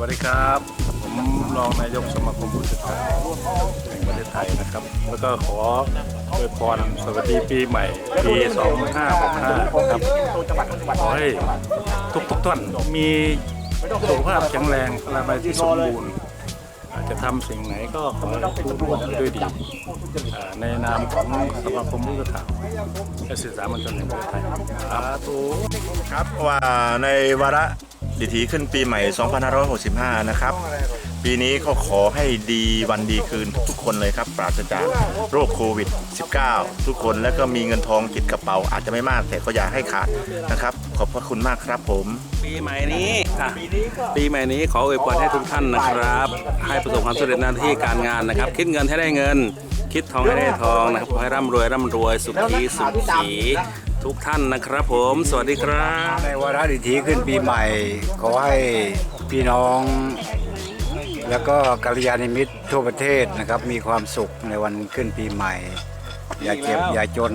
วัสดีครับ ผมรองนายกสมาคมผู้สื่อข่าวแห่งประเทศไทยนะครับ แล้วก็ขออวยพรสวัสดีปีใหม่ปี 2565ครับขอให้ทุกทุกๆท่านมีสุขภาพแข็งแรงพลามัยที่สมบูรณ์อาจจะทำสิ่งไหนก็ขอให้ทุกร่วงด้วยดี ในนามของสมาคมผู้สื่อข่าวและสื่อสารมวลชนแห่งประเทศไทยสาธุครับว่าในวาระ ดิถีขึ้นปีใหม่ 2565 นะครับ ปีนี้ก็ขอให้ดีวันดีคืนทุกคนเลยครับ ปราศจากโรคโควิด -19 ทุกคนแล้วก็มีเงินทองติดกระเป๋า อาจจะไม่มากแต่ก็อย่าให้ขาดนะครับ ขอบพระคุณมากครับผมปีใหม่นี้อะปีใหม่นี้ขออวยพรให้ทุกท่านนะครับ ให้ประสบความสำเร็จหน้าที่การงานนะครับ คิดเงินให้ได้เงิน คิดทองให้ได้ทองนะครับขอให้ร่ำรวยร่ำรวยสุขีสุขี ทุกท่านนะครับผม สวัสดีครับ ในวาระดิถีขึ้นปีใหม่ ขอให้พี่น้อง แล้วก็กัลยาณมิตรทั่วประเทศนะครับ มีความสุขในวันขึ้นปีใหม่ อย่าเจ็บอย่าจน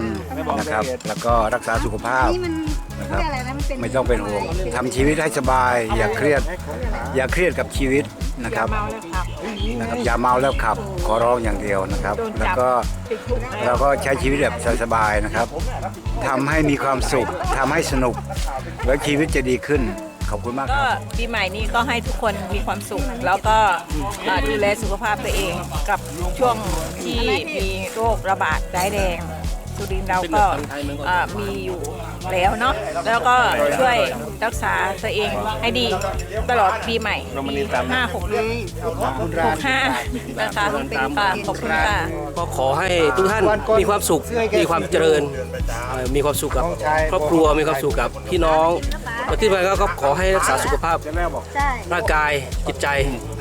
นะครับ แล้วก็รักษาสุขภาพนี่มันนะครับเรียกอะไรนะมันเป็นไม่ต้องเป็นห่วงทำชีวิตให้สบาย อย่าเครียด อย่าเครียดกับชีวิตนะครับเมาแล้วครับนะครับอย่าเมาแล้วขับขอร้องอย่างเดียวนะครับ แล้วก็เราก็ใช้ชีวิตแบบสบายๆนะครับทำให้มีความสุขทำให้สนุก แล้วชีวิตจะดีขึ้น ขอบคุณมากคก็รับ ปีใหม่นี้ก็ให้ทุกคนมีความสุข แล้วก็เอ่อดูแลสุขภาพตัวเองกับช่วงที่มีโรคระบาดร้ายแรงสุรินทร์เราก็เอ่อมีอยู่แล้วเนาะแล้วก็ช่วยรักษาตัวเองให้ดีตลอดปีใหม่ปีห้าหกหกห้านะคะค่ะขอบคุณค่ะ ก็ขอให้ทุกท่านมีความสุข มีความเจริญเอ่อมีความสุขกับครอบครัว มีความสุขกับพี่น้อง และที่สำคัญก็ขอให้รักษาสุขภาพใช่ร่างกายจิตใจ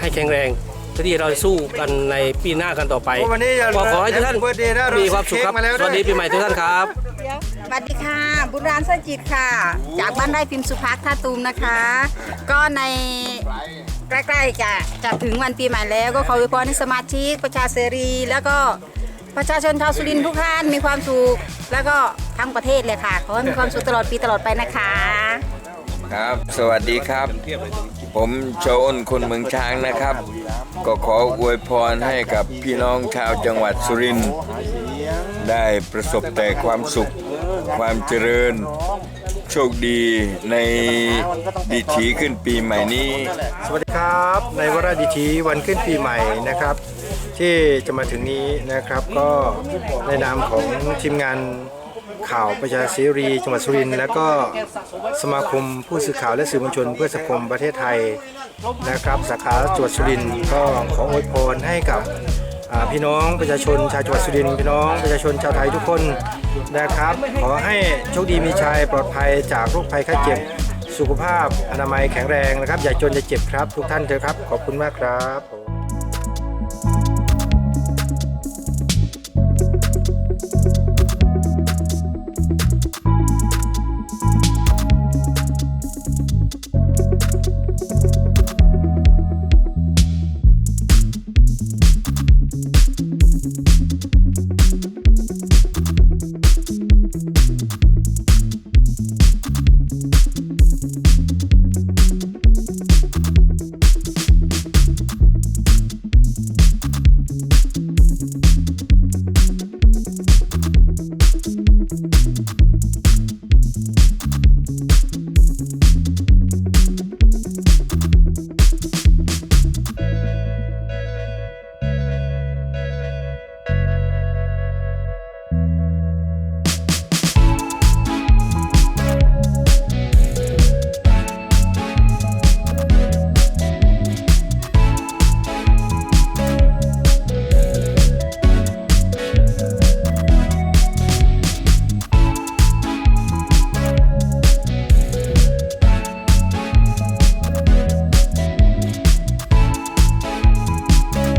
ให้แข็งแรงเพื่อที่เราจะสู้กันในปีหน้ากันต่อไปก็ขอให้ทุกท่านมีความสุขครับสวัสดีปีใหม่ทุกท่านครับสวัสดีค่ะ บุญรานเสจิตค่ะ จากบ้านไร่พิมพ์สุภักท่าตูมนะคะ ก็ในใกล้ๆจะจะถึงวันปีใหม่แล้ว ก็ขออวยพรให้สมาชิกประชาเสรี แล้วก็ประชาชนชาวสุรินทร์ทุกท่านมีความสุข แล้วก็ทั้งประเทศเลยค่ะ ขอให้มีความสุขตลอดปีตลอดไปนะคะ ครับ สวัสดีครับ ผมโชอ้นคนเมืองช้างนะครับ ก็ขออวยพรให้กับพี่น้องชาวจังหวัดสุรินทร์ได้ประสบแต่ความสุข ความเจริญ โชคดีในดิถีขึ้นปีใหม่นี้ สวัสดีครับ ในวาระดิถีวันขึ้นปีใหม่นะครับ ที่จะมาถึงนี้นะครับก็ในนามของทีมงาน ข่าวประชาเสรีจังหวัดสุรินทร์และก็สมาคมผู้สื่อข่าวและสื่อมวลชน เพื่อสังคมประเทศไทยนะครับสาขาจังหวัดสุรินทร์ก็ขออวยพรให้กับพี่น้องประชาชนชาวจังหวัดสุรินทร์พี่น้องประชาชนชาวไทยทุกคนนะครับ ขอให้โชคดีมีชัยปลอดภัยจากโรคภัยไข้เจ็บสุขภาพอนามัยแข็งแรงนะครับ อย่าจนอย่าเจ็บครับ ทุกท่านเถอะครับ ขอบคุณมากครับ